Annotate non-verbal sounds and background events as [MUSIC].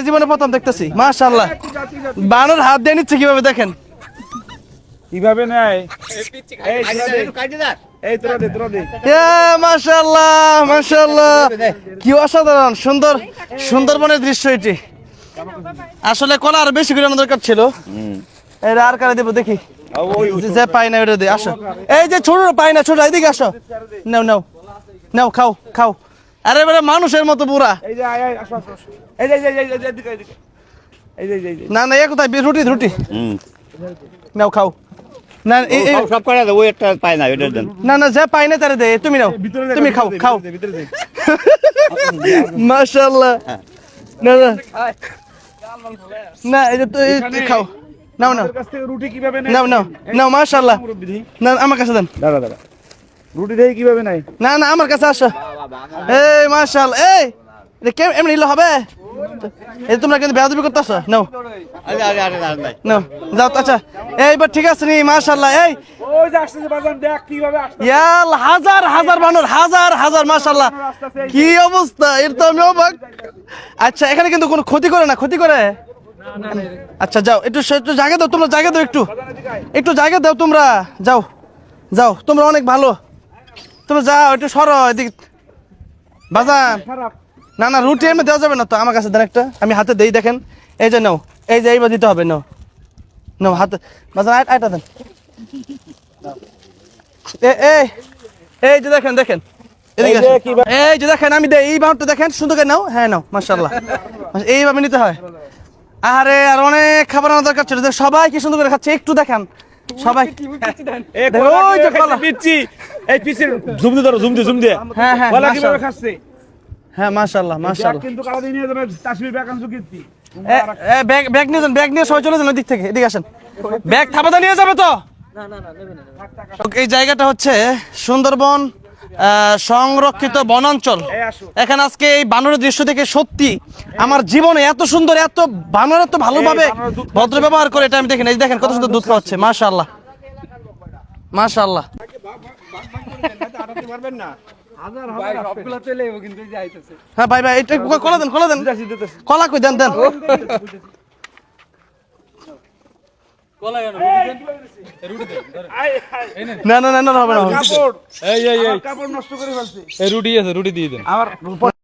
এই জীবনে প্রথম দেখতেছি মাশাআল্লাহ। বানর হাত দিয়ে নিচ্ছে কীভাবে দেখেন? কীভাবে নেয়? মাশাআল্লাহ মাশাআল্লাহ। কি অসাধারণ সুন্দর সুন্দরবনের দৃশ্য এটি। আসলে কলা আর বেশি করে আনার দরকার ছিল। এটা আর কারে দেবো দেখি। যে- যে পাই না ওটা দে আসো। এই যে ছোট পাই না ছোট এদিকে আসো। নাও নাও নাও খাও খাও। আরে বেটা মানুষের মতো পুরা এই যে আয় আয় আসো আসো আসো। এই যে এই যে এই যে, এদিকে, এদিকে। এই যে এই যে, না না এ কোথায়? বি- রুটি রুটি। নাও খাও। না সব করে ওই একটা পায় না ওইটার দেন না না যে পাই না তারে দে তুমি নাও। তুমি খাও খাও। ভিতরে দে, [LAUGHS] মাশাআল্লাহ। না না। না এই যে তো খাও। নাও নাও। রুটি কীভাবে নাও নাও। নাও মাশাআল্লাহ। না আমার কাছে দেন। দাঁড়া দাঁড়া। রুটি দেখি কীভাবে নেয় না না আমার কাছে আসো। এই মাশাআল্লাহ এই কেমন এমনি নিলে হবে? এই তোমরা কিন্তু বেয়াদবি করতেছো? নাও। আরে আরে আরে আরে নাই। নাও যাও তো, আচ্ছা এইবার ঠিক আছে নি মাশাআল্লাহ এই। ওই যে আসতেছে বাজান দেখ কীভাবে আসতেছে। ইয়াল হাজার হাজার বানর হাজার হাজার মাশাআল্লাহ কি অবস্থা? এর তো আমি অবাক। আচ্ছা এখানে কিন্তু কোনো ক্ষতি করে না ক্ষতি করে? আচ্ছা যাও একটু একটু জায়গা দাও তোমরা জায়গা দাও একটু। একটু জায়গা দাও তোমরা। যাও যাও তোমরা অনেক ভালো। তোমরা যাও একটু সরো এদিকে বাজান খারাপ না না রুটি এমনি দেওয়া যাবে না তো আমার কাছে দেন একটা। আমি হাতে দেই দেখেন। এই যে নাও এই যে এইবার দিতে হবে নাও। নাও হাতে বাজান আয়- আয়টা দেন। এই এই যে দেখেন দেখেন। এই যে দেখেন আমি দেই এই বাউন্ডটা দেখেন সুন্দর করে নাও। হ্যাঁ নাও মাশাআল্লাহ। এইভাবে নিতে হয়। আরে আর অনেক খাবার আনার দরকার ছিল। সবাই কি সুন্দর করে খাচ্ছে একটু দেখেন। সবাই ওই যে এই পিচ্ছির জুম দিয়ে ধরো জুম দিয়ে জুম দিয়ে। হ্যাঁ হ্যাঁ কীভাবে খাচ্ছে? হ্যাঁ মাশাআল্লাহ মাশাআল্লাহ। কিন্তু কালা যাবে কাশ্মীর ব্যাগ কীর্তি এ, ব্যাগ ব্যাগ নিয়ে যান ব্যাগ নিয়ে সবাই চলে যান ওই দিক থেকে এদিকে আসেন। ব্যাগ থাপাতে নিয়ে যাবে তো? এই জায়গাটা হচ্ছে সুন্দরবন আহ, সংরক্ষিত বনাঞ্চল। এই এখানে আজকে এই বানরের দৃশ্য থেকে সত্যি আমার জীবনে এত সুন্দর এত বানর এত ভালোভাবে ভদ্র ব্যবহার করে এটা আমি দেখেন এই দেখেন কত সুন্দর দুধ খাওয়াচ্ছে মাশাআল্লাহ। মাশাআল্লাহ। হ্যাঁ ভাই ভাই এটা কলা দেন কলা দেন। দিতেছি, দিতেছি। কলা কই দেন দেন। আয়, আয়। না না। না না হবে না হবে না। কাপড়। এই এই এই। কাপড় নষ্ট করে ফেলছে। এই রুটি আছে রুটি দিয়ে দেন। আমার